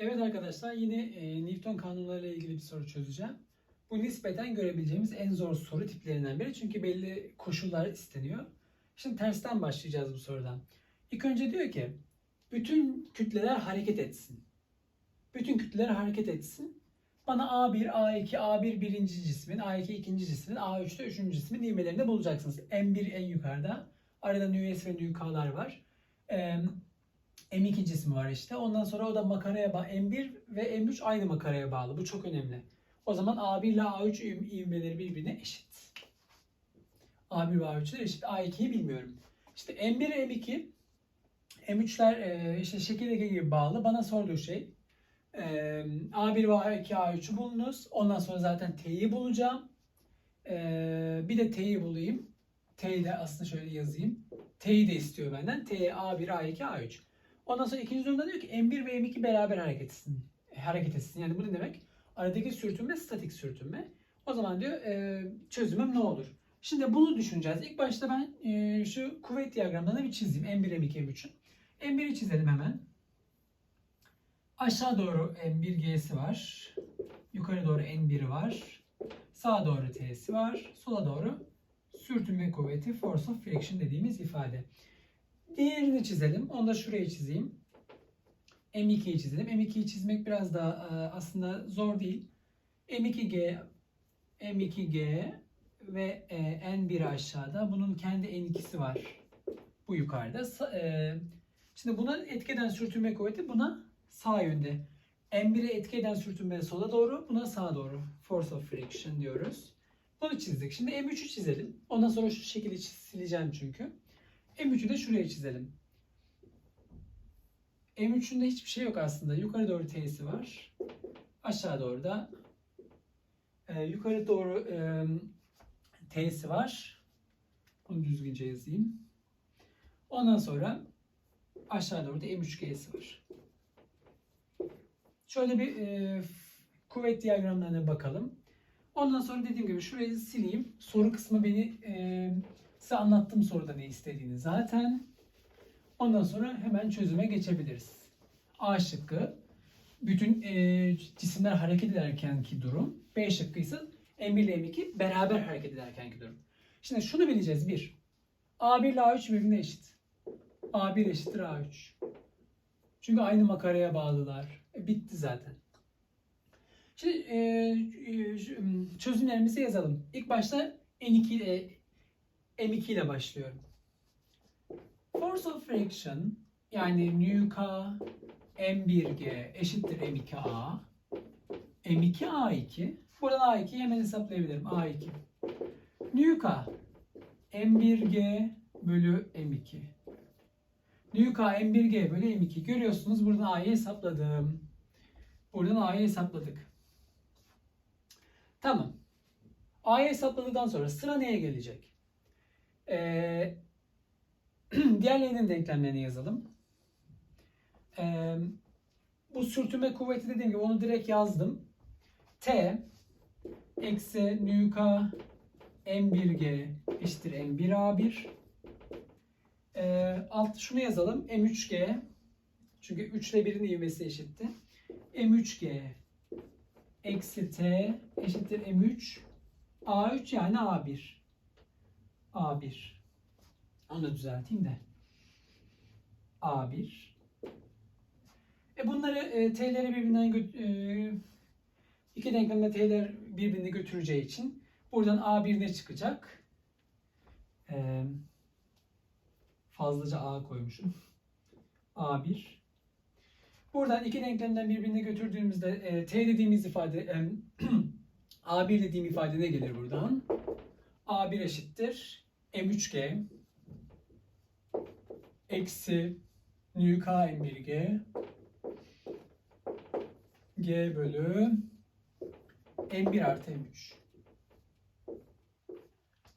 Evet arkadaşlar yine e, Newton kanunları ile ilgili bir soru çözeceğim. Bu nispeten görebileceğimiz en zor soru tiplerinden biri. Çünkü belli koşullar isteniyor. Şimdi tersten başlayacağız bu sorudan. İlk önce diyor ki bütün kütleler hareket etsin. Bütün kütleler hareket etsin. Bana A1, A2, A1 birinci cismin, A2 ikinci cismin, A3'te üçüncü cismin ivmelerini bulacaksınız. M1 en yukarıda. Arada nüs ve nük'lar var. Eee M2 cismi var işte. Ondan sonra o da makaraya bağlı. M1 ve M3 aynı makaraya bağlı. Bu çok önemli. O zaman A1 ile A3 iv- ivmeleri birbirine eşit. A1 ve A3'ler eşit. A2'yi bilmiyorum. İşte M1 M2 M3'ler e, işte şekildeki gibi bağlı. Bana sorduğu şey e, A1 ve A2 A3'ü bulunuz. Ondan sonra zaten T'yi bulacağım. E, bir de T'yi bulayım. T'yi de aslında şöyle yazayım. T'yi de istiyor benden. T, A1, A2, A3. Ondan sonra ikinci durumda diyor ki M1 ve M2 beraber hareket etsin. Hareket etsin. Yani bu ne demek? Aradaki sürtünme statik sürtünme. O zaman diyor e, çözümüm ne olur? Şimdi bunu düşüneceğiz. İlk başta ben e, şu kuvvet diyagramlarını bir çizeyim. M1, M2, M3'ün. M1'i çizelim hemen. Aşağı doğru M1G'si var. Yukarı doğru N1'i var. Sağa doğru T'si var. Sola doğru sürtünme kuvveti force of friction dediğimiz ifade. Diğerini çizelim. Onu da şuraya çizeyim. M2'yi çizelim. M2'yi çizmek biraz daha e, aslında zor değil. M2G M2G ve e, N1 aşağıda. Bunun kendi N2'si var. Bu yukarıda. E, Şimdi buna etki eden sürtünme kuvveti buna sağ yönde. M1'e etki eden sürtünme sola doğru, buna sağa doğru. Force of friction diyoruz. Bunu çizdik. Şimdi M3'ü çizelim. Ondan sonra şu şekilde sileceğim çünkü. M3'ü de şuraya çizelim. M3'ünde hiçbir şey yok aslında. Yukarı doğru T'si var. Aşağı doğru da e, yukarı doğru e, T'si var. Bunu düzgünce yazayım. Ondan sonra aşağı doğru da M3G'si var. Şöyle bir e, kuvvet diyagramlarına bakalım. Ondan sonra dediğim gibi şurayı sileyim. Soru kısmı beni e, size anlattım soruda ne istediğini zaten. Ondan sonra hemen çözüme geçebiliriz. A şıkkı bütün e, cisimler hareket ederkenki durum. B şıkkı ise M1 ile M2 beraber hareket ederkenki durum. Şimdi şunu bileceğiz. Bir, A1 ile A3 birbirine eşit. A1 eşittir A3. Çünkü aynı makaraya bağlılar. E, bitti zaten. Şimdi e, e, çözümlerimizi yazalım. İlk başta N2 ile M2 ile başlıyorum. Force of fraction yani νK M1G eşittir M2A. M2 A2. Buradan A2'yi hemen hesaplayabilirim. A2. Nük M1G bölü M2. Nük M1G bölü M2. Görüyorsunuz buradan A'yı hesapladım. Buradan A'yı hesapladık. Tamam. A'yı hesapladıktan sonra sıra neye gelecek? Ee, diğerlerinin denklemlerini yazalım. Ee, bu sürtünme kuvveti dediğim gibi onu direkt yazdım. T eksi νk M1G eşittir M1A1. Ee, alt şunu yazalım. M3G çünkü 3 ile 1'in ivmesi eşitti. M3G eksi T eşittir M3 A3 yani A1. A1. Onu düzelteyim de. A1. E bunları e, T'leri birbirinden e, iki denklemde T'ler birbirini götüreceği için buradan A1 ne çıkacak? E, fazlaca A koymuşum. A1. Buradan iki denklemden birbirini götürdüğümüzde e, T dediğimiz ifade e, A1 dediğim ifade ne gelir buradan? A1 eşittir M3G eksi νK M1G G bölü M1 artı M3.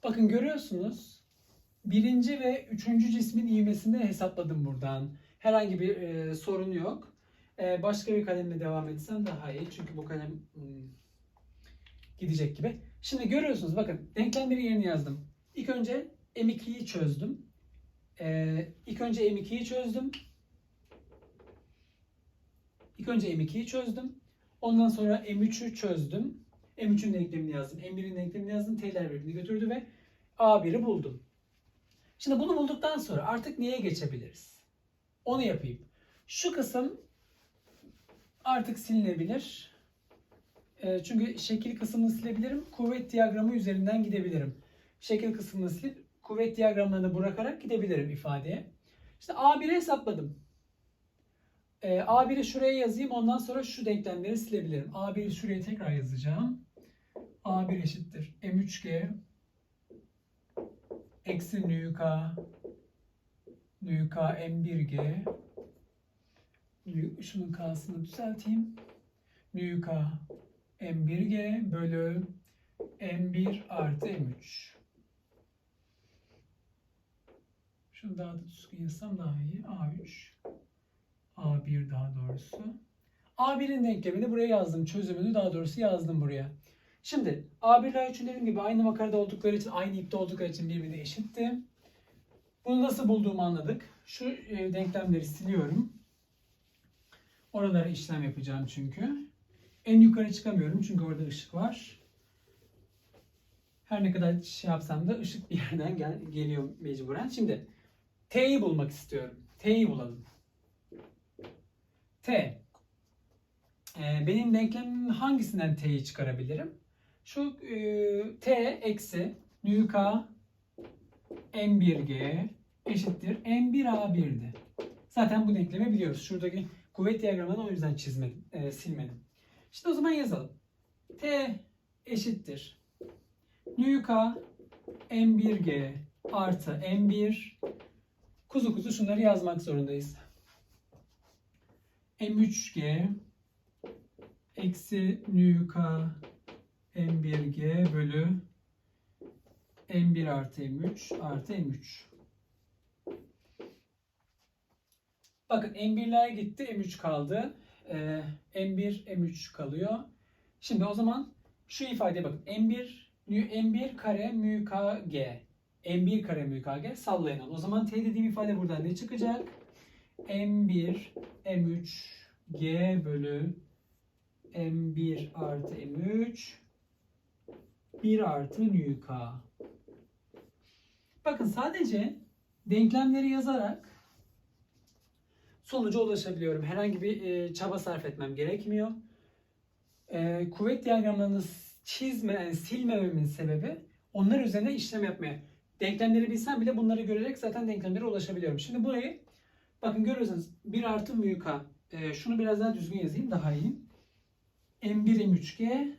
Bakın görüyorsunuz birinci ve üçüncü cismin ivmesini hesapladım buradan. Herhangi bir e, sorun yok. E, başka bir kalemle devam etsem daha iyi. Çünkü bu kalem hmm, gidecek gibi. Şimdi görüyorsunuz bakın denklemleri yerine yazdım. İlk önce M2'yi çözdüm. Ee, ilk önce M2'yi çözdüm. İlk önce M2'yi çözdüm. Ondan sonra M3'ü çözdüm. M3'ün denklemini yazdım. M1'in denklemini yazdım. T'ler birbirini götürdü ve A1'i buldum. Şimdi bunu bulduktan sonra artık neye geçebiliriz? Onu yapayım. Şu kısım artık silinebilir. E, çünkü şekil kısmını silebilirim. Kuvvet diyagramı üzerinden gidebilirim. Şekil kısmını silip kuvvet diyagramlarını bırakarak gidebilirim ifadeye. İşte A1'i hesapladım. E, A1'i şuraya yazayım. Ondan sonra şu denklemleri silebilirim. A1'i şuraya tekrar yazacağım. A1 eşittir. M3G eksi NÜK NÜK M1G şunun K'sını düzelteyim. NÜK M1G bölü M1 artı M3. Şunu daha da düzgün yazsam daha iyi. A3 A1 daha doğrusu. A1'in denklemini buraya yazdım. Çözümünü daha doğrusu yazdım buraya. Şimdi A1 ile A3'ün dediğim gibi aynı makarada oldukları için, aynı ipte oldukları için birbirine eşitti. Bunu nasıl bulduğumu anladık. Şu e, denklemleri siliyorum. Oralara işlem yapacağım çünkü. En yukarı çıkamıyorum çünkü orada ışık var. Her ne kadar şey yapsam da ışık bir yerden gel geliyor mecburen. Şimdi T'yi bulmak istiyorum. T'yi bulalım. T. Ee, benim denklemim hangisinden T'yi çıkarabilirim? Şu e, T eksi NÜK M1G eşittir M1A1'di. Zaten bu denklemi biliyoruz. Şuradaki kuvvet diyagramını o yüzden çizmedim, e, silmedim. İşte o zaman yazalım. T eşittir. NÜK M1G artı M1 kuzu kuzu şunları yazmak zorundayız. M3G eksi NÜK M1G bölü M1 artı M3 artı M3. Bakın M1'ler gitti, M3 kaldı. Ee, M1, M3 kalıyor. Şimdi o zaman şu ifadeye bakın. M1, M1 kare mü G. M1 kare mü G sallayalım. O zaman T dediğim ifade buradan ne çıkacak? M1, M3, G bölü M1 artı M3 1 artı nü K. Bakın sadece denklemleri yazarak sonuca ulaşabiliyorum. Herhangi bir e, çaba sarf etmem gerekmiyor. E, kuvvet diyagramlarını çizme, yani silmememin sebebi onlar üzerine işlem yapmaya. Denklemleri bilsem bile bunları görerek zaten denklemlere ulaşabiliyorum. Şimdi burayı bakın görüyorsunuz 1 artı mü K. E, şunu biraz daha düzgün yazayım daha iyi. M1 M3G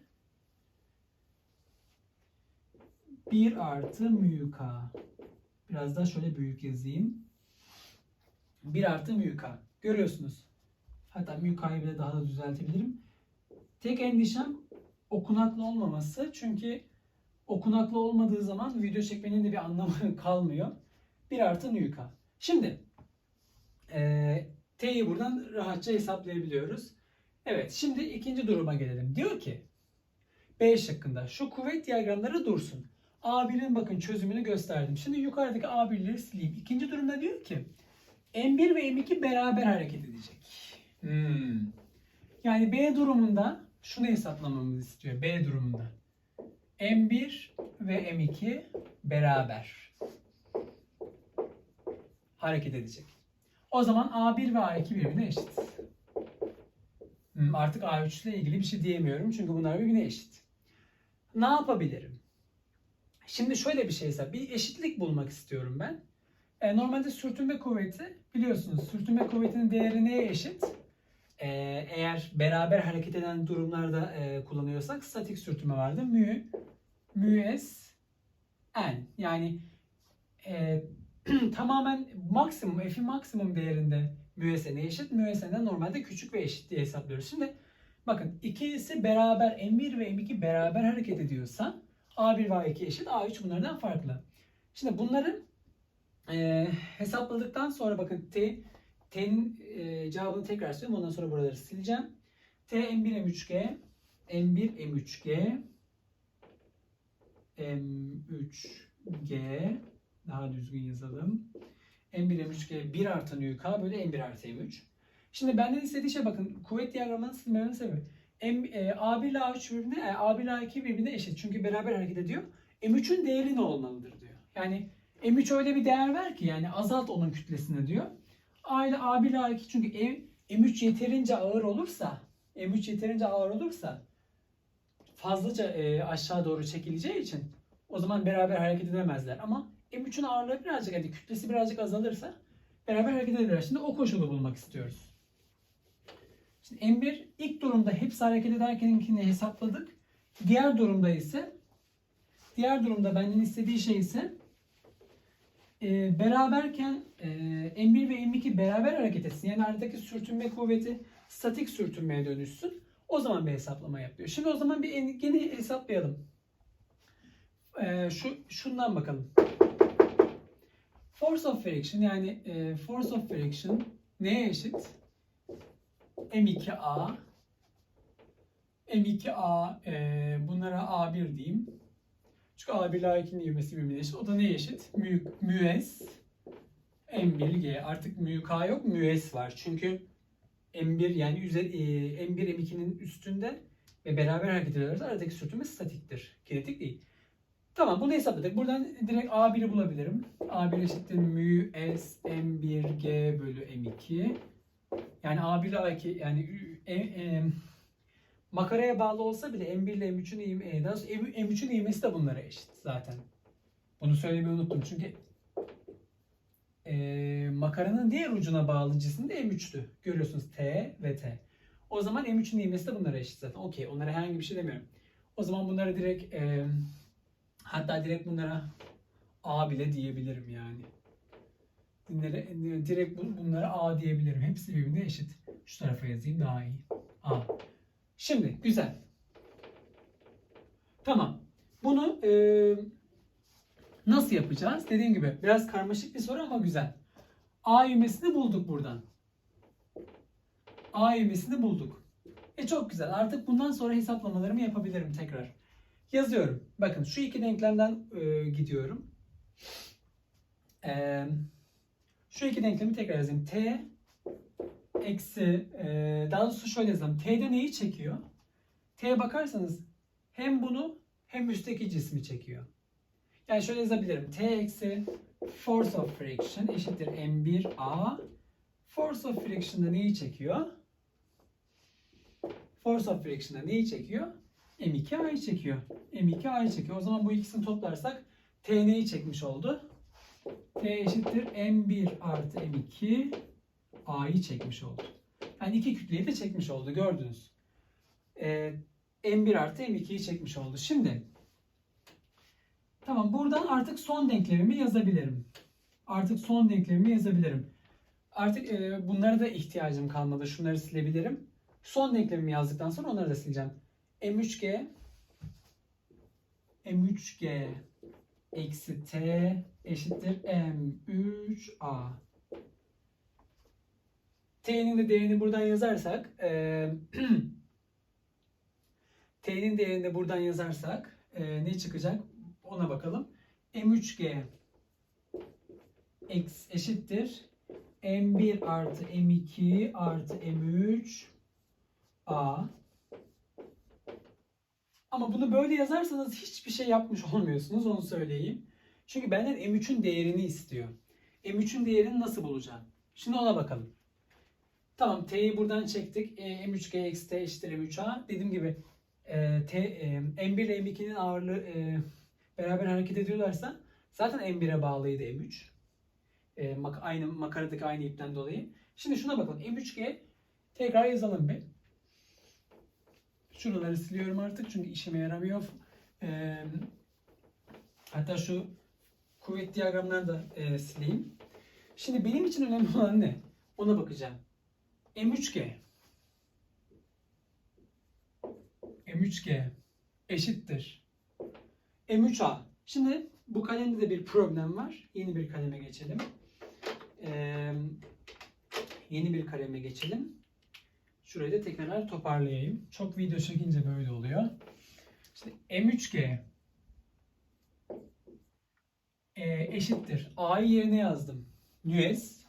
1 artı mü K. Biraz daha şöyle büyük yazayım. 1 artı mü K. Görüyorsunuz. Hatta mü K'yı bile daha da düzeltebilirim. Tek endişem okunaklı olmaması. Çünkü okunaklı olmadığı zaman video çekmenin de bir anlamı kalmıyor. 1 artı mü K. Şimdi e, T'yi buradan rahatça hesaplayabiliyoruz. Evet şimdi ikinci duruma gelelim. Diyor ki B şıkkında şu kuvvet diyagramları dursun. A1'in bakın çözümünü gösterdim. Şimdi yukarıdaki A1'leri sileyim. İkinci durumda diyor ki M1 ve M2 beraber hareket edecek. Hmm. Yani B durumunda şunu hesaplamamızı istiyor. B durumunda. M1 ve M2 beraber hareket edecek. O zaman A1 ve A2 birbirine eşit. Hmm, artık A3 ile ilgili bir şey diyemiyorum çünkü bunlar birbirine eşit. Ne yapabilirim? Şimdi şöyle bir şeyse bir eşitlik bulmak istiyorum ben. E, normalde sürtünme kuvveti biliyorsunuz sürtünme kuvvetinin değeri neye eşit? E, eğer beraber hareket eden durumlarda e, kullanıyorsak statik sürtünme vardı. Mü, mü s n yani e, tamamen maksimum f'in maksimum değerinde mü s n'e eşit. Mü s n'den normalde küçük ve eşit diye hesaplıyoruz. Şimdi bakın ikisi beraber M1 ve M2 beraber hareket ediyorsa A1 ve A2 eşit. A3 bunlardan farklı. Şimdi bunları e, hesapladıktan sonra bakın T T'nin e, cevabını tekrar söyleyeyim. Ondan sonra buraları sileceğim. T M1 M3G M1 M3G M3G daha düzgün yazalım. M1 M3G 1 artı nü K bölü M1 artı M3. Şimdi benden istediği şey bakın kuvvet diyagramının silmemenin sebebi. M, e, A1 ile A3 birbirine, e, A1 ile A2 birbirine eşit. Çünkü beraber hareket ediyor. M3'ün değeri ne olmalıdır diyor. Yani M3 öyle bir değer ver ki yani azalt onun kütlesini diyor. A ile A1 ile A2 çünkü M, M3 yeterince ağır olursa M3 yeterince ağır olursa fazlaca e, aşağı doğru çekileceği için o zaman beraber hareket edemezler. Ama M3'ün ağırlığı birazcık yani kütlesi birazcık azalırsa beraber hareket ederler. Şimdi o koşulu bulmak istiyoruz. Şimdi M1 ilk durumda hepsi hareket ederkenkini hesapladık. Diğer durumda ise diğer durumda benden istediği şey ise e, beraberken e, M1 ve M2 beraber hareket etsin. Yani aradaki sürtünme kuvveti statik sürtünmeye dönüşsün. O zaman bir hesaplama yapıyor. Şimdi o zaman bir en- gene hesaplayalım. E, şu şundan bakalım. Force of friction yani e, force of friction neye eşit? M2A M2A e, bunlara A1 diyeyim. Çünkü A1 ile A2'nin ivmesi birbirine eşit. O da neye eşit? Mü, mües M1G. Artık mü K yok, mües var. Çünkü M1 yani üzer, e, M1 M2'nin üstünde ve beraber hareket ediyoruz. Aradaki sürtünme statiktir. Kinetik değil. Tamam bunu hesapladık. Buradan direkt A1'i bulabilirim. A1 eşittir mü S M1G bölü M2. Yani A1 ile A2 yani ü- e, e, makaraya bağlı olsa bile M1 ile M3'ün ivme, daha doğrusu M3'ün ivmesi de bunlara eşit zaten. Bunu söylemeyi unuttum çünkü e, makaranın diğer ucuna bağlı cisim de M3'tü. Görüyorsunuz T ve T. O zaman M3'ün ivmesi de bunlara eşit zaten. Okey onlara herhangi bir şey demiyorum. O zaman bunlara direkt e, hatta direkt bunlara A bile diyebilirim yani. Bunlara, direkt bu- bunlara A diyebilirim. Hepsi birbirine eşit. Şu tarafa yazayım daha iyi. A. Şimdi güzel. Tamam. Bunu e, nasıl yapacağız? Dediğim gibi biraz karmaşık bir soru ama güzel. A ivmesini bulduk buradan. A ivmesini bulduk. E çok güzel. Artık bundan sonra hesaplamalarımı yapabilirim tekrar. Yazıyorum. Bakın şu iki denklemden e, gidiyorum. E, şu iki denklemi tekrar yazayım. T eksi e, daha doğrusu şöyle yazalım. T'de neyi çekiyor? T'ye bakarsanız hem bunu hem üstteki cismi çekiyor. Yani şöyle yazabilirim. T eksi force of friction eşittir M1A. Force of friction'da neyi çekiyor? Force of friction'da neyi çekiyor? M2A'yı çekiyor. M2A'yı çekiyor. O zaman bu ikisini toplarsak T neyi çekmiş oldu? T eşittir M1 artı M2 A'yı çekmiş oldu. Yani iki kütleyi de çekmiş oldu. Gördünüz. Ee, M1 artı M2'yi çekmiş oldu. Şimdi tamam buradan artık son denklemimi yazabilirim. Artık son denklemimi yazabilirim. Artık e, bunlara da ihtiyacım kalmadı. Şunları silebilirim. Son denklemimi yazdıktan sonra onları da sileceğim. M3G M3G eksi T eşittir M3A. T'nin de değerini buradan yazarsak eee, T'nin değerini de buradan yazarsak eee, ne çıkacak ona bakalım. M3G x eşittir M1 artı M2 artı M3 A ama bunu böyle yazarsanız hiçbir şey yapmış olmuyorsunuz onu söyleyeyim. Çünkü benden M3'ün değerini istiyor. M3'ün değerini nasıl bulacağım? Şimdi ona bakalım. Tamam T'yi buradan çektik. E, M3G eksi T eşittir M3A. Dediğim gibi e, T, e, M1 ile M2'nin ağırlığı e, beraber hareket ediyorlarsa zaten M1'e bağlıydı M3. E, mak- aynı makaradaki aynı ipten dolayı. Şimdi şuna bakın. M3G tekrar yazalım bir. Şuraları siliyorum artık çünkü işime yaramıyor. E, hatta şu kuvvet diyagramlarını da e, sileyim. Şimdi benim için önemli olan ne? Ona bakacağım. M3G M3G eşittir M3A. Şimdi bu kalemde de bir problem var. Yeni bir kaleme geçelim. Ee, yeni bir kaleme geçelim. Şurayı da tekrar toparlayayım. Çok video çekince böyle oluyor. Şimdi M3G e, eşittir. A'yı yerine yazdım. Nües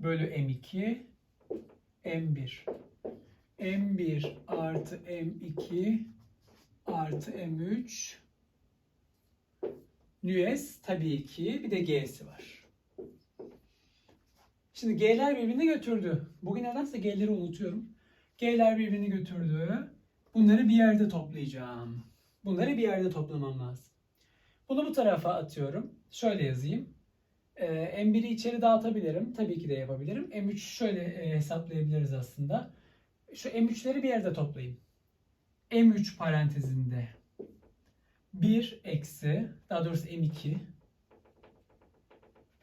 bölü M2 M1 M1 artı M2 artı M3 Nües tabii ki bir de G'si var. Şimdi G'ler birbirini götürdü. Bugün nedense G'leri unutuyorum. G'ler birbirini götürdü. Bunları bir yerde toplayacağım. Bunları bir yerde toplamam lazım. Bunu bu tarafa atıyorum. Şöyle yazayım. Ee, M1'i içeri dağıtabilirim. Tabii ki de yapabilirim. M3 şöyle e, hesaplayabiliriz aslında. Şu M3'leri bir yerde toplayayım. M3 parantezinde 1 eksi daha doğrusu M2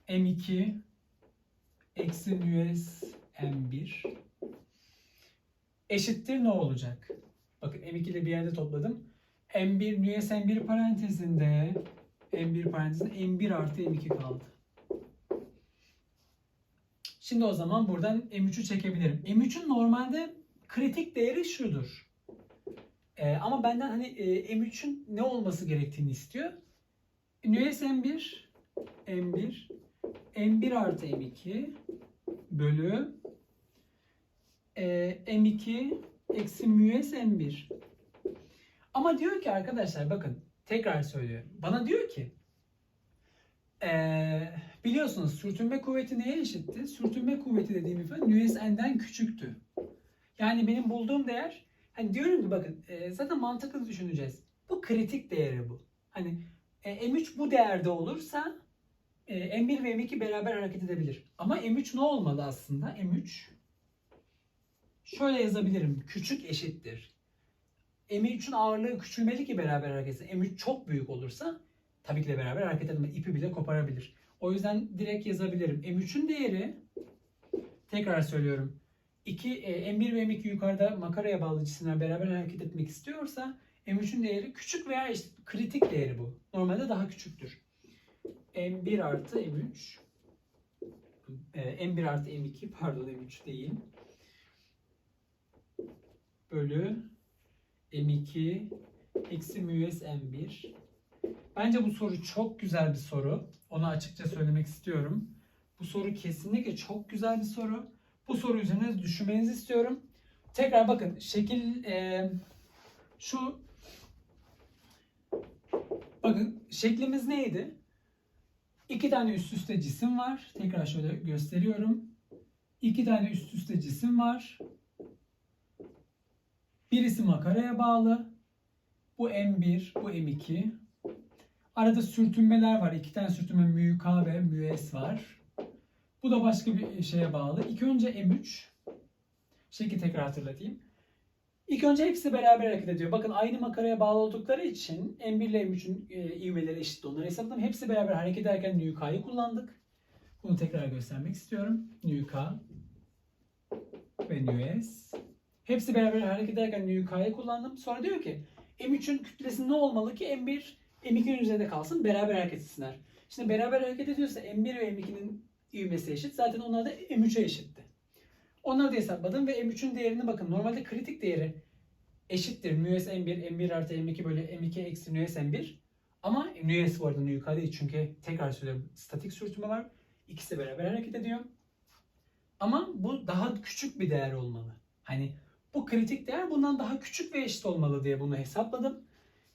M2 eksi nües M1 eşittir ne olacak? Bakın M2 ile bir yerde topladım. M1 nües M1 parantezinde M1 parantezinde M1 artı M2 kaldı. Şimdi o zaman buradan M3'ü çekebilirim. M3'ün normalde kritik değeri şudur. Ee, ama benden hani e, M3'ün ne olması gerektiğini istiyor. Nües M1 M1 M1 artı M2 bölü e, M2 eksi mües M1. Ama diyor ki arkadaşlar bakın tekrar söylüyorum. Bana diyor ki eee, biliyorsunuz sürtünme kuvveti neye eşitti? Sürtünme kuvveti dediğim ifade nües n'den küçüktü. Yani benim bulduğum değer hani diyorum ki bakın e, zaten mantıklı düşüneceğiz. Bu kritik değeri bu. Hani e, M3 bu değerde olursa e, M1 ve M2 beraber hareket edebilir. Ama M3 ne olmalı aslında? M3 şöyle yazabilirim. Küçük eşittir. M3'ün ağırlığı küçülmeli ki beraber hareket etsin. M3 çok büyük olursa tabii ki de beraber hareket etme ipi bile koparabilir. O yüzden direkt yazabilirim. M3'ün değeri tekrar söylüyorum. 2 e, M1 ve M2 yukarıda makaraya bağlı cisimler beraber hareket etmek istiyorsa M3'ün değeri küçük veya eşit. Kritik değeri bu. Normalde daha küçüktür. M1 artı M3 e, M1 artı M2 pardon M3 değil bölü M2 eksi mües M1 Bence bu soru çok güzel bir soru. Onu açıkça söylemek istiyorum. Bu soru kesinlikle çok güzel bir soru. Bu soru üzerine düşünmenizi istiyorum. Tekrar bakın şekil e, şu bakın şeklimiz neydi? İki tane üst üste cisim var. Tekrar şöyle gösteriyorum. İki tane üst üste cisim var. Birisi makaraya bağlı. Bu M1, bu M2. Arada sürtünmeler var. İki tane sürtünme mü K ve mü S var. Bu da başka bir şeye bağlı. İlk önce M3. Şekli tekrar hatırlatayım. İlk önce hepsi beraber hareket ediyor. Bakın aynı makaraya bağlı oldukları için M1 ile M3'ün e, ivmeleri eşit. Onları hesapladım. Hepsi beraber hareket ederken nü K'yı kullandık. Bunu tekrar göstermek istiyorum. Nü K ve nü S. Hepsi beraber hareket ederken nü K'yı kullandım. Sonra diyor ki M3'ün kütlesi ne olmalı ki M1 M2'nin üzerinde kalsın beraber hareket etsinler. Şimdi beraber hareket ediyorsa M1 ve M2'nin ivmesi eşit. Zaten onlar da M3'e eşitti. Onları da hesapladım ve M3'ün değerini bakın. Normalde kritik değeri eşittir. Nües M1, M1 artı M2 bölü M2 eksi nües M1. Ama nües bu arada yukarı değil. Çünkü tekrar söylüyorum statik sürtünme var. İkisi beraber hareket ediyor. Ama bu daha küçük bir değer olmalı. Hani bu kritik değer bundan daha küçük ve eşit olmalı diye bunu hesapladım.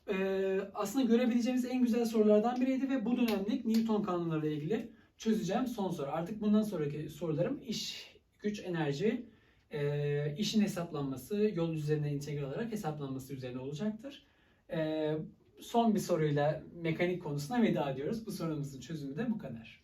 Ee, aslında görebileceğimiz en güzel sorulardan biriydi ve bu dönemlik Newton kanunları ile ilgili çözeceğim son soru. Artık bundan sonraki sorularım iş, güç, enerji, e, işin hesaplanması, yol üzerine integral olarak hesaplanması üzerine olacaktır. E, son bir soruyla mekanik konusuna veda ediyoruz. Bu sorumuzun çözümü de bu kadar.